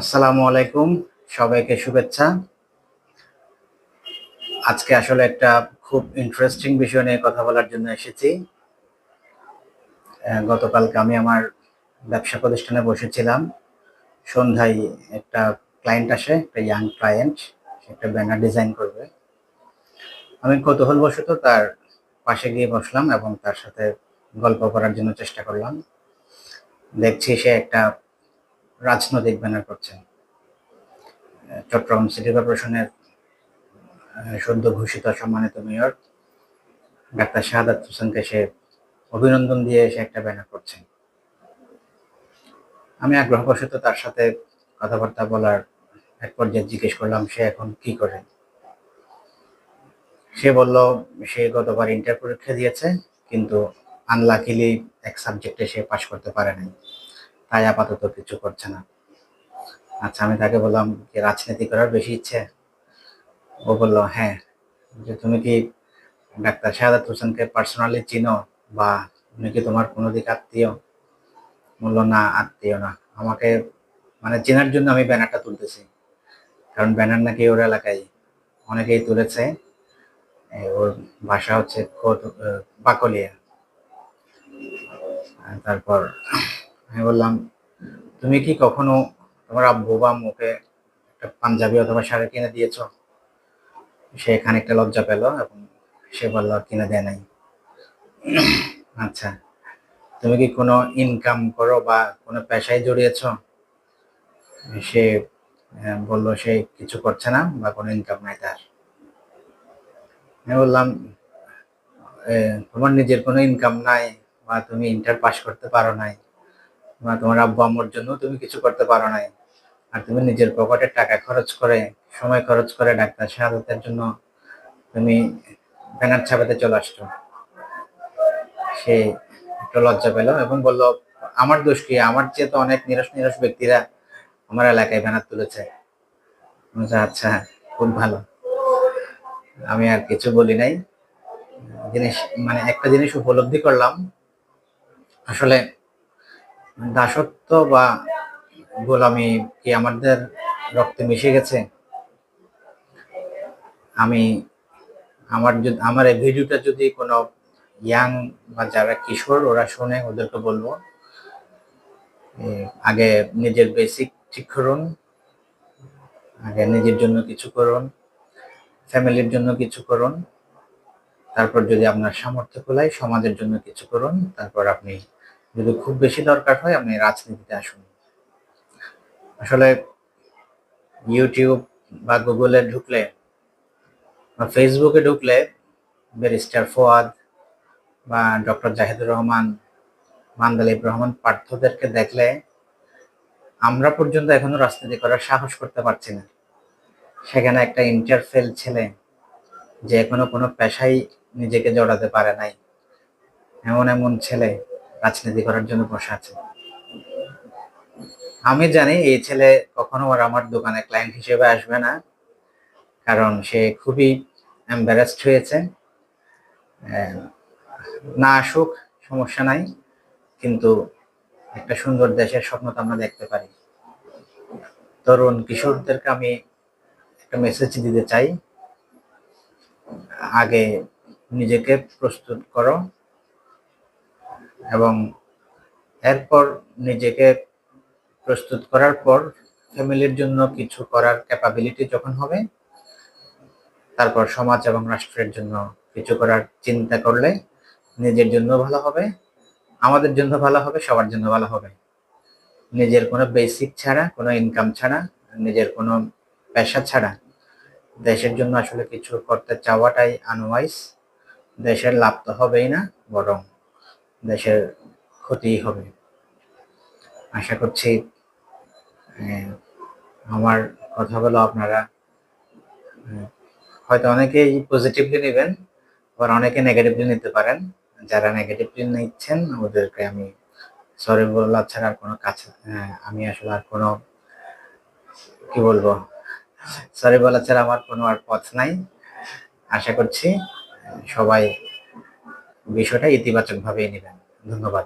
আসসালামু আলাইকুম, সবাইকে শুভেচ্ছা। আজকে আসলে একটা খুব ইন্টারেস্টিং বিষয় নিয়ে কথা বলার জন্য এসেছি। গতকালকে আমি আমার ব্যবসা প্রতিষ্ঠানে বসেছিলাম। সন্ধ্যায় একটা ক্লায়েন্ট আসে, একটা ইয়াং ক্লায়েন্ট সে একটা ব্যানার ডিজাইন করবে। আমি কৌতূহলবশত তার পাশে গিয়ে বসলাম এবং তার সাথে গল্প করার জন্য চেষ্টা করলাম। দেখছি সে একটা রাজনৈতিক ব্যানার করছেন। চট্টগ্রাম সিটি কর্পোরেশনের সদ্য ঘোষিত সম্মানিত মেয়র ডাক্তার শাহাদাত হোসেনকে সে অভিনন্দন দিয়ে সে একটা ব্যানার করছেন। আমি আগ্রহবশত তার সাথে কথাবার্তা বলার এক পর্যায়ে জিজ্ঞেস করলাম, সে এখন কি করে? সে বলল, সে গতবার ইন্টার পরীক্ষা দিয়েছে, কিন্তু আনলাকিলি এক সাবজেক্টে সে পাশ করতে পারে নাই। তাই আপাতত কিছু করছে না। আচ্ছা আমি তাকে বললাম যে, রাজনীতি করার বেশি ইচ্ছে? ও বলল হ্যাঁ। যে, তুমি কি ডাক্তার শাহাদাত হোসেনকে পার্সোনালি চিনো বা উনি কি তোমার কোনো দিক আত্মীয়? বলল, না, আত্মীয় না। আমাকে মানে চেনার জন্য আমি ব্যানারটা তুলতেছি। কারণ ব্যানার নাকি ওর এলাকায় অনেকেই তুলেছে। ওর ভাষা হচ্ছে বাকলিয়া। তারপর আমি বললাম, তুমি কি কখনো তোমার আব্বু বা মুখে একটা পাঞ্জাবি অথবা শাড়ি কিনে দিয়েছ? সে এখানে একটা লজ্জা পেল এবং সে বলল, কিনে দেয় নাই। আচ্ছা তুমি কি কোনো ইনকাম করো বা কোনো পেশায় জড়িয়েছো? সে বলল, সে কিছু করছে না বা কোনো ইনকাম নাই তার। আমি বললাম তোমার নিজের কোনো ইনকাম নাই বা তুমি ইন্টার পাস করতে পারো নাই। বা তোমার আব্বু আম্মুর জন্য তুমি কিছু করতে পারো নাই। আর তুমি নিজের পকেটের টাকা খরচ করে, সময় খরচ করে ডাক্তার শাহাদাতের জন্য তুমি ব্যানার ছাপাতে চলে আসছো। সে একটু লজ্জা পেল এবং বলল, আমার দোষ কি? আমার চেয়ে তো অনেক নিরস নিরস ব্যক্তিরা আমার এলাকায় ব্যানার তুলেছে। আচ্ছা খুব ভালো। আমি আর কিছু বলি নাই। জিনিস মানে একটা জিনিস উপলব্ধি করলাম। আসলে দাসত্ব বা গোলামি কি আমাদের রক্তে মিশে গেছে? আমি আমার যদি, আমার এই ভিডিওটা যদি কোনো ইয়াং বা যারা কিশোর, ওরা শোনে ওদেরকে বলব আগে নিজের বেসিক ঠিক করুন, আগে নিজের জন্য কিছু করুন, ফ্যামিলির জন্য কিছু করুন, তারপর যদি আপনার সামর্থ্য কুলায় সমাজের জন্য কিছু করুন, তারপর আপনি যদি খুব বেশি দরকার হয় আপনি রাজনীতিতে আসুন। আসলে ইউটিউব বা গুগলে ঢুকলে বা ফেসবুকে ঢুকলে ব্যারিস্টার ফোয়াদ বা ডক্টর জাহিদুর রহমান মান্দালিব রহমান পার্থদেরকে দেখলে আমরা পর্যন্ত এখনও রাজনীতি করার সাহস করতে পারছি না। সেখানে একটা ইন্টারফেল ছেলে যে এখনও কোনো পেশাই নিজেকে জড়াতে পারে নাই। এমন এমন ছেলে রাজনীতি করার জন্য বসে আছে। আমি জানি এই ছেলে কখনো আর আমার দোকানে ক্লায়েন্ট হিসেবে আসবে না, কারণ সে খুবই এম্বারেসড হয়েছে। না আসুক, সমস্যা নাই, কিন্তু একটা সুন্দর দেশের স্বপ্ন তো আমরা দেখতে পারি। তরুণ কিশোরদেরকে আমি একটা মেসেজ দিতে চাই। আগে নিজেকে প্রস্তুত করো। এবং এরপর নিজেকে প্রস্তুত করার পর ফ্যামিলির জন্য কিছু করার ক্যাপাবিলিটি যখন হবে, তারপর সমাজ এবং রাষ্ট্রের জন্য কিছু করার চিন্তা করলে নিজের জন্য ভালো হবে, আমাদের জন্য ভালো হবে, সবার জন্য ভালো হবে। নিজের কোনো বেসিক ছাড়া, কোনো ইনকাম ছাড়া, নিজের কোনো পেশা ছাড়া দেশের জন্য আসলে কিছু করতে চাওয়াটাই আনওয়াইজ দেশের লাভ তো হবেই না, বরং দেশের ক্ষতিই হবে। আশা করছি আমার কথা বলো আপনারা। হয়তো অনেকেই পজিটিভলি নেবেন, আবার অনেকে নেগেটিভলি নিতে পারেন। যারা নেগেটিভলি নিচ্ছেন, ওদেরকে আমি সরি বলা ছাড়া আর কোনো কাছে আমি আসলে আর কোনো, কি বলব সরি বলা ছাড়া আমার কোনো আর পথ নাই। আশা করছি, সবাই বিষয়টা ইতিবাচকভাবে নেবেন। ধন্যবাদ।